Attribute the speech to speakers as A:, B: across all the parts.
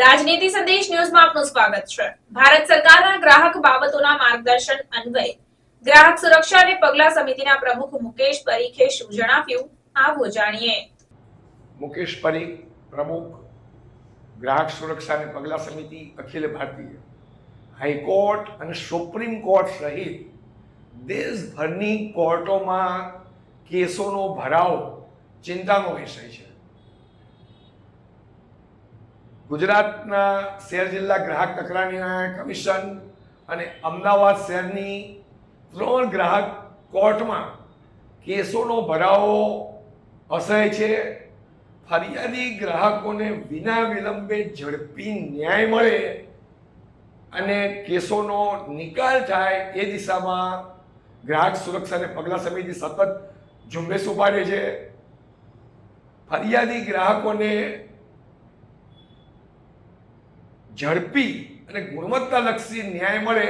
A: રાજનીતિ સંદેશ ન્યૂઝમાં આપનું સ્વાગત છે. ભારત સરકારના ગ્રાહક બાબતોના માર્ગદર્શન અન્વયે ગ્રાહક સુરક્ષા અને પગલા સમિતિના પ્રમુખ મુકેશ પરીખે શું જણાવ્યું? આવો જાણીએ.
B: મુકેશ પરીખ, પ્રમુખ, ગ્રાહક સુરક્ષા અને પગલાં સમિતિ, અખિલ ભારતીય હાઈકોર્ટ અને સુપ્રીમ કોર્ટ સહિત દેશભરની કોર્ટોમાં કેસોનો ભરાવ ચિંતાનો વિષય છે. ગુજરાતના શહેર જિલ્લા ગ્રાહક તકરાર નિવારણ કમિશન અને અમદાવાદ શહેરની ત્રણ ગ્રાહક કોર્ટમાં કેસોનો ભરાવો અસહ્ય છે. ફરિયાદી ગ્રાહકોને વિના વિલંબે ઝડપી ન્યાય મળે અને કેસોનો નિકાલ થાય એ દિશામાં ગ્રાહક સુરક્ષાને પગલાં સમિતિ સતત ઝુંબેશ ઉપાડે છે. ફરિયાદી ગ્રાહકોને ઝડપી અને ગુણવત્તાલક્ષી ન્યાય મળે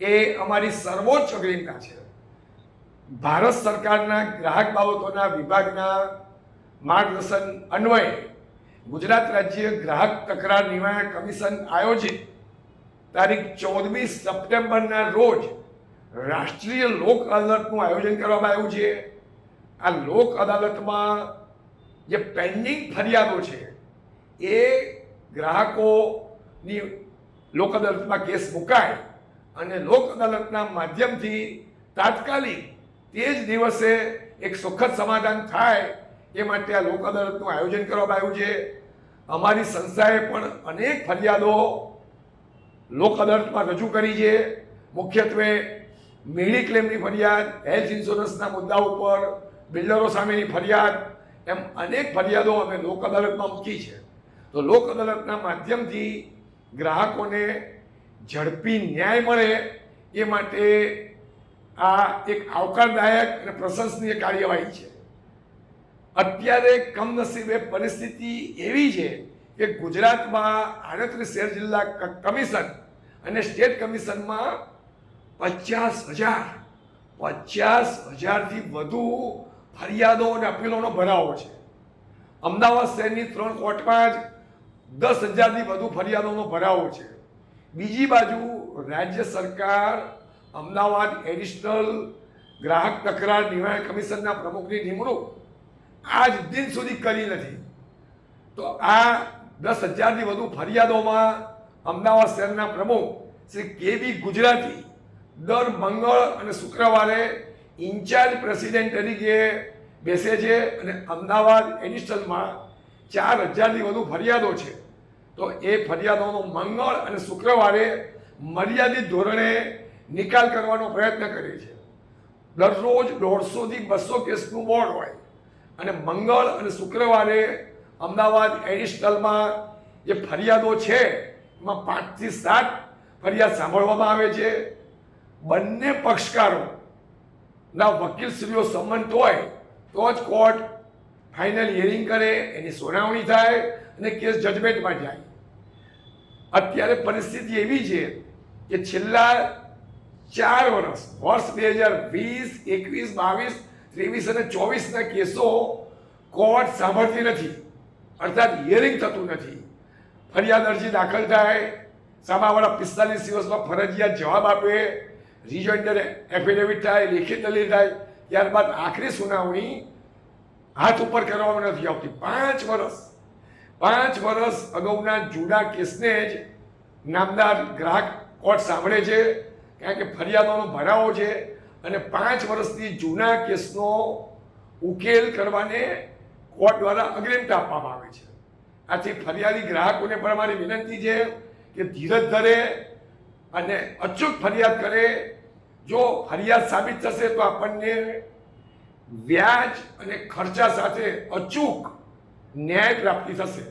B: એ અમારી સર્વોચ્ચ અગ્રિમતા છે. ભારત સરકારના ગ્રાહક બાબતોના વિભાગના માર્ગદર્શન અન્વયે ગુજરાત રાજ્ય ગ્રાહક તકરાર નિવારણ કમિશન આયોજિત તારીખ ચૌદમી સપ્ટેમ્બરના રોજ રાષ્ટ્રીય લોક અદાલતનું આયોજન કરવામાં આવ્યું છે. આ લોક અદાલતમાં જે પેન્ડિંગ ફરિયાદો છે એ ગ્રાહકોની લોક અદાલતમાં કેસ મુકાય અને લોક અદાલતના માધ્યમથી તાત્કાલિક તે જ દિવસે એક સુખદ સમાધાન થાય એ માટે આ લોક અદાલતનું આયોજન કરવામાં આવ્યું છે. અમારી સંસ્થાએ પણ અનેક ફરિયાદો લોક અદાલતમાં રજૂ કરી છે. મુખ્યત્વે મેડી ક્લેમની ફરિયાદ, હેલ્થ ઇન્સ્યોરન્સના મુદ્દા ઉપર, બિલ્ડરો સામેની ફરિયાદ, એમ અનેક ફરિયાદો અમે લોક અદાલતમાં મૂકી છે. તો લોક અદાલતના માધ્યમથી ગ્રાહકોને ઝડપી ન્યાય મળે એ માટે આ એક આવકારદાયક અને પ્રશંસનીય કાર્યવાહી છે. અત્યારે કમનસીબે પરિસ્થિતિ એવી છે કે ગુજરાતમાં આડત્રીસ શહેર જિલ્લા કમિશન અને સ્ટેટ કમિશનમાં પચાસ હજાર, પચાસ હજારથી વધુ ફરિયાદો અને અપીલોનો ભરાવો છે. અમદાવાદ શહેરની ત્રણ કોર્ટમાં જ દસ હજારથી વધુ ફરિયાદોનો ભરાવો છે. બીજી બાજુ રાજ્ય સરકાર અમદાવાદ એડિશનલ ગ્રાહક તકરાર નિવારણ કમિશનના પ્રમુખની નિમણૂક આજ દિન સુધી કરી નથી. તો આ દસ હજારથી વધુ ફરિયાદોમાં અમદાવાદ શહેરના પ્રમુખ શ્રી કે બી ગુજરાતી દર મંગળ અને શુક્રવારે ઇન્ચાર્જ પ્રેસિડેન્ટ તરીકે બેસે છે અને અમદાવાદ એડિશનલમાં ચાર હજારથી વધુ ફરિયાદો છે. તો એ ફરિયાદોનો મંગળ અને શુક્રવારે મર્યાદિત ધોરણે નિકાલ કરવાનો પ્રયત્ન કરે છે. દરરોજ દોઢસોથી બસો કેસનું બોર્ડ હોય અને મંગળ અને શુક્રવારે અમદાવાદ એડિશનલમાં જે ફરિયાદો છે, એમાં પાંચથી સાત ફરિયાદ સાંભળવામાં આવે છે. બંને પક્ષકારો ના વકીલશ્રીઓ સંમત હોય તો જ કોર્ટ ફાઇનલ હિયરિંગ કરે, એની સુનાવણી થાય અને કેસ જજમેન્ટમાં જાય. અત્યારે પરિસ્થિતિ એવી છે કે છેલ્લા ચાર વર્ષ વર્ષ બે હજાર વીસ, એકવીસ, બાવીસ, ત્રેવીસ અને ચોવીસના કેસો કોર્ટ સાંભળતી નથી. અર્થાત હિયરિંગ થતું નથી. ફરિયાદ અરજી દાખલ થાય, સામાવાળા પિસ્તાલીસ દિવસમાં ફરજિયાત જવાબ આપે રિજોઇન્ડર એફિડેવિટ થાય, લેખિત દલીલ થાય, ત્યારબાદ આખરી સુનાવણી હાથ ઉપર કરવામાં નથી આવતી. પાંચ વર્ષ પાંચ વર્ષ અગાઉના જૂના કેસને જ નામદાર ગ્રાહક કોર્ટ સાંભળે છે, કારણ કે ફરિયાદોનો ભરાવો છે અને પાંચ વર્ષથી જૂના કેસનો ઉકેલ કરવાને કોર્ટ દ્વારા અગ્રિમતા આપવામાં આવે છે. આથી ફરિયાદી ગ્રાહકોને પણ અમારી વિનંતી છે કે ધીરજ ધરે અને અચૂક ફરિયાદ કરે. જો ફરિયાદ સાબિત થશે તો આપણને વ્યાજ અને ખર્ચા સાથે અચૂક ન્યાય પ્રાપ્તિ થશે.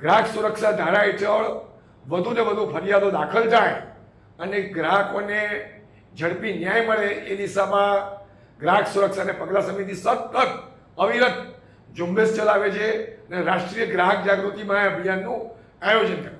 B: ગ્રાહક સુરક્ષા ધારા હેઠળ વધુ ને વધુ ફરિયાદો દાખલ થાય અને ગ્રાહકોને ઝડપી ન્યાય મળે એ દિશામાં ગ્રાહક સુરક્ષા અને પગલાં સમિતિ સતત અવિરત ઝુંબેશ ચલાવે છે અને રાષ્ટ્રીય ગ્રાહક જાગૃતિ મહા અભિયાનનું આયોજન કરે